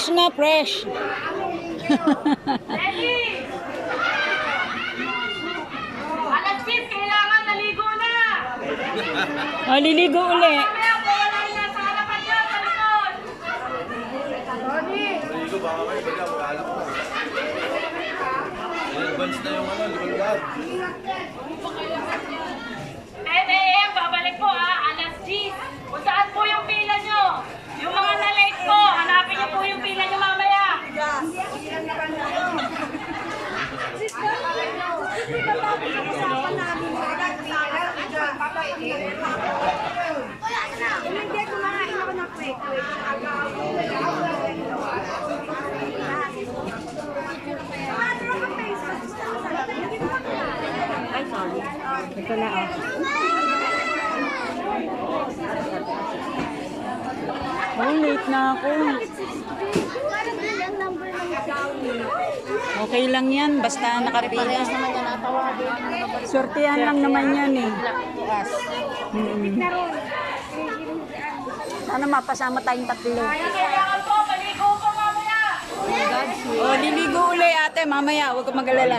Fresh na, fresh. 6, kailangan naligo na! Uli. Baga, mag-alak ko. Advance na yung ano. 10 a.m. babalik po ha, alas 10. Kung saan po yung pila nyo? Yung mga na-late po, hanapin niyo po yung pila nyo mamaya. Hindi, kumakain ako ng kwek. Ito na, oh. Oh, late na ako. Okay lang yan, basta nakapila. Sortihan lang naman yan eh. Mm. Sana mapasama tayong tatlo. Oh, liligo uli ate, mamaya, huwag ka mag-alala.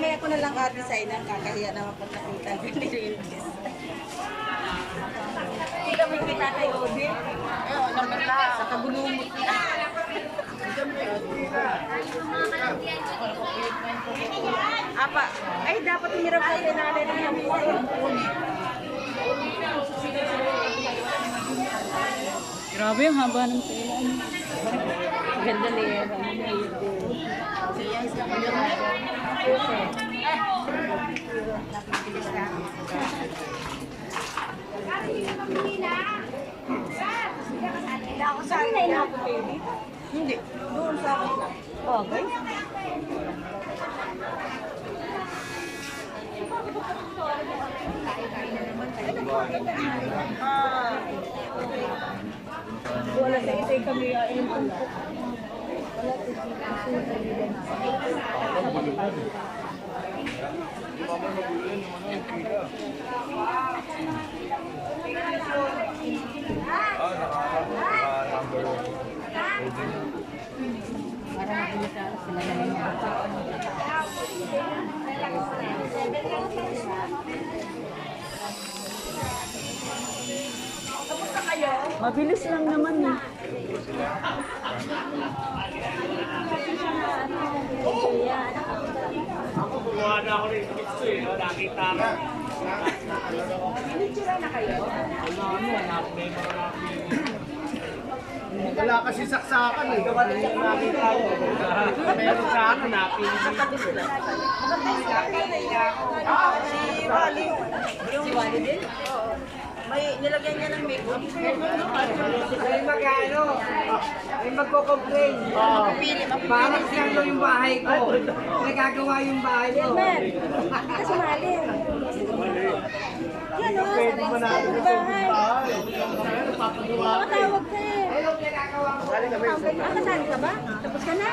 Mamaya ko na lang ka-designer, kakahiya naman pag nakita ko ni Reyes. Hindi kami kay Tatay Odin. Oo, naman na. Sa kabulumot na. Apa, ay dapat hinirap natin natin ng yung Grabe, ang haba ng tela. Ganda na yan. Saan na yun? Hindi. Doon sa akin lang. Okay. Wala sa isa kami yung tumpok. Ah, naka-number. Mabilis lang naman eh. Wala kasi saksakan eh. Nakita ko. Meron sa akin, napili Ah, si Wally. Yung si Wally din? Oo. May nilagyan niya ng makeup. Ay magkano? Ay magko-complain. Oo. Parang daw yung bahay ko. Nagagawa yung bahay ko. Mer, hindi ka sumali. Yan o, sa bahay. Makatawag ka eh. Ah, kasali ka ba? Tapos ka na?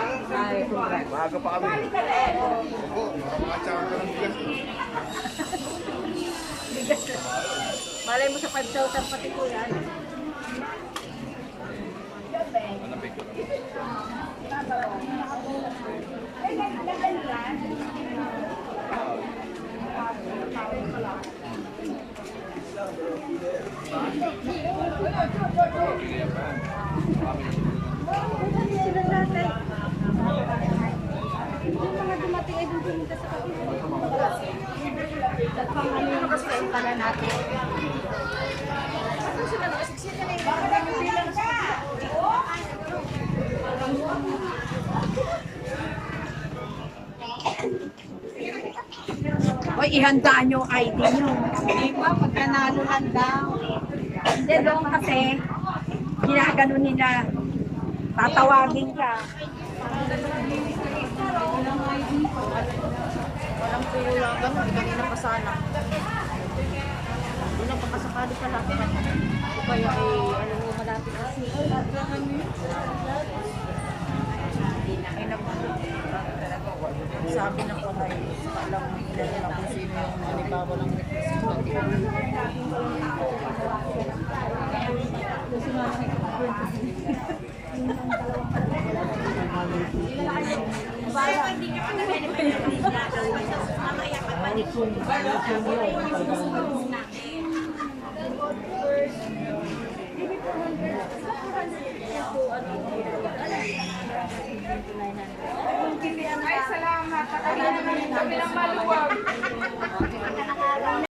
Maaga pa kami. Kasali ka rin. Malay mo sa 5,000 pati ko. Sila dati. Yung mga dumating ay dun pumunta sa kapila. Ano kasi yung pala natin? Hoy, ihandaan yung ID nyo. Hindi pa, pag nanalo lang daw. Hindi doon kasi, ginagano nila, tatawagin ka. Walang ganun. Kanina pa sana. Hindi lang pakasakali pa lang. O kaya ay ano mo malapit kasi. Ay naku. Sabi na ko ay alam mo ilan na kung sino yung halimbawa ng request. Ay, salamat. Kami naman, kami lang maluwag.